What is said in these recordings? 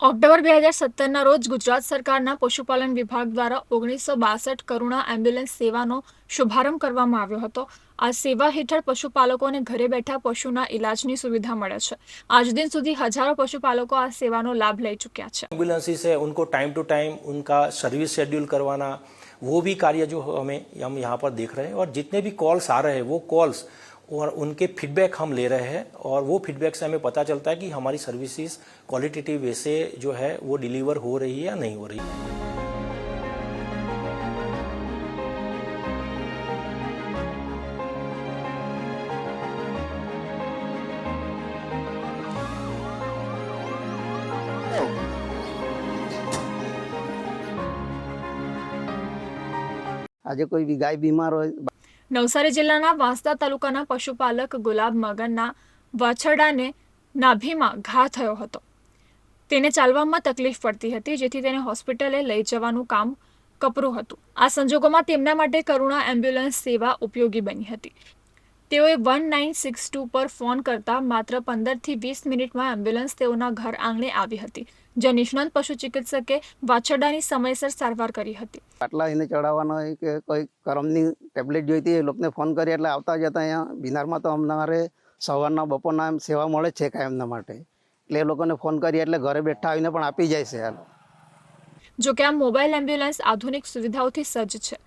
October બે હજાર સત્તરના રોજ ગુજરાત સરકારના પશુપાલન વિભાગ દ્વારા ઓગણીસો બાસઠ કરુણા એમ્બ્યુલન્સ સેવાનો શુભારંભ કરવામાં આવ્યો હતો આ સેવા હેઠળ પશુપાલકોને ઘરે બેઠા પશુના ઇલાજની સુવિધા મળે છે આજ દિન સુધી હજારો પશુપાલકો આ સેવાનો લાભ લઈ ચૂક્યા છે एम्बुलेंसेस है उनको टाइम टू टाइम उनका सर्विस शेड्यूल करवाना वो भी कार्य जो हमें हम यहाँ पर देख रहे हैं और जितने भी कॉल्स आ रहे हैं वो कॉल्स और उनके फीडबैक हम ले रहे हैं और वो फीडबैक से हमें पता चलता है कि हमारी सर्विसेज क्वालिटेटिव वे से जो है वो डिलीवर हो रही है या नहीं हो रही है આજે કોઈ બી ગાય બીમાર હોય નવસારી જિલ્લાના વાંસદા તાલુકાના પશુપાલક ગુલાબ મગનના વાછરડાને નાભીમાં ઘા થયો હતો. તેને ચાલવામાં તકલીફ પડતી હતી, જેથી તેને હોસ્પિટલે લઈ જવાનું કામ કપરું હતું. આ સંજોગોમાં તેમના માટે કરુણા એમ્બ્યુલન્સ સેવા ઉપયોગી બની હતી. તેઓએ વન નાઇન સિક્સ ટુ પર ફોન કરતા માત્ર પંદરથી વીસ મિનિટમાં એમ્બ્યુલન્સ તેઓના ઘર આંગણે આવી હતી જે નિષ્ણાંત પશુ ચિકિત્સકે વાછરડાની સમયસર સારવાર કરી હતી. પાટલા એને ચડાવવાનો કે કોઈ કરમની ટેબ્લેટ જોઈતી એ લોકોને ફોન કરી એટલે આવતા જતા અહીંયા બિનારમાં તો અમારે સવારના બપોરના એમ સેવા મળે છે કાંઈ એમના માટે. એટલે એ લોકોને ફોન કરીએ એટલે ઘરે બેઠા આવીને પણ આપી જાય છે જો કે આ મોબાઈલ એમ્બ્યુલન્સ આધુનિક સુવિધાઓથી સજ્જ છે.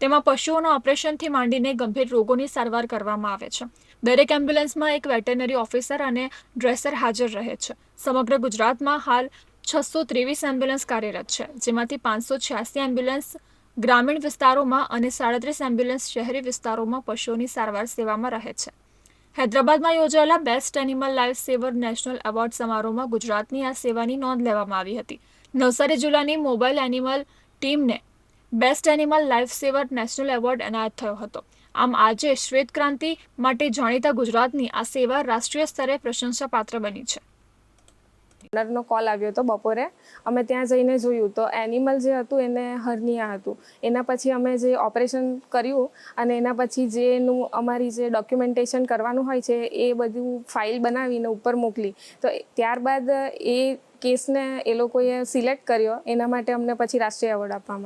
તેમાં પશુઓના ઓપરેશનથી માંડીને ગંભીર રોગોની સારવાર કરવામાં આવે છે. દરેક એમ્બ્યુલન્સમાં એક વેટરનરી ઓફિસર અને ડ્રેસર હાજર રહે છે. સમગ્ર ગુજરાતમાં હાલ છસો ત્રેવીસ એમ્બ્યુલન્સ કાર્યરત છે, જેમાંથી પાંચસો છ્યાસી એમ્બ્યુલન્સ ગ્રામીણ વિસ્તારોમાં અને સાડત્રીસ એમ્બ્યુલન્સ શહેરી વિસ્તારોમાં પશુઓની સારવાર સેવામાં રહે છે. હૈદરાબાદમાં યોજાયેલા best animal life saver national award સમારોહમાં ગુજરાતની આ સેવાની નોંધ લેવામાં આવી હતી. નવસારી જિલ્લાની મોબાઈલ એનિમલ ટીમને best animal life saver national award એનાયત થયો હતો. આમ આજે શ્વેત ક્રાંતિ માટે જાણીતા ગુજરાતની આ સેવા રાષ્ટ્રીય સ્તરે પ્રશંસાપાત્ર બની છે. નો કોલ આવ્યો હતો બપોરે. અમે ત્યાં જઈને જોયું તો એનિમલ જે હતું એને હર્નિયા હતું. એના પછી અમે જે ઓપરેશન કર્યું અને એના પછી જેનું અમારી જે ડોક્યુમેન્ટેશન કરવાનું હોય છે એ બધું ફાઇલ બનાવીને ઉપર મોકલી. તો ત્યારબાદ એ કેસને એ લોકોએ સિલેક્ટ કર્યો. એના માટે અમને પછી રાષ્ટ્રીય એવોર્ડ આપવામાં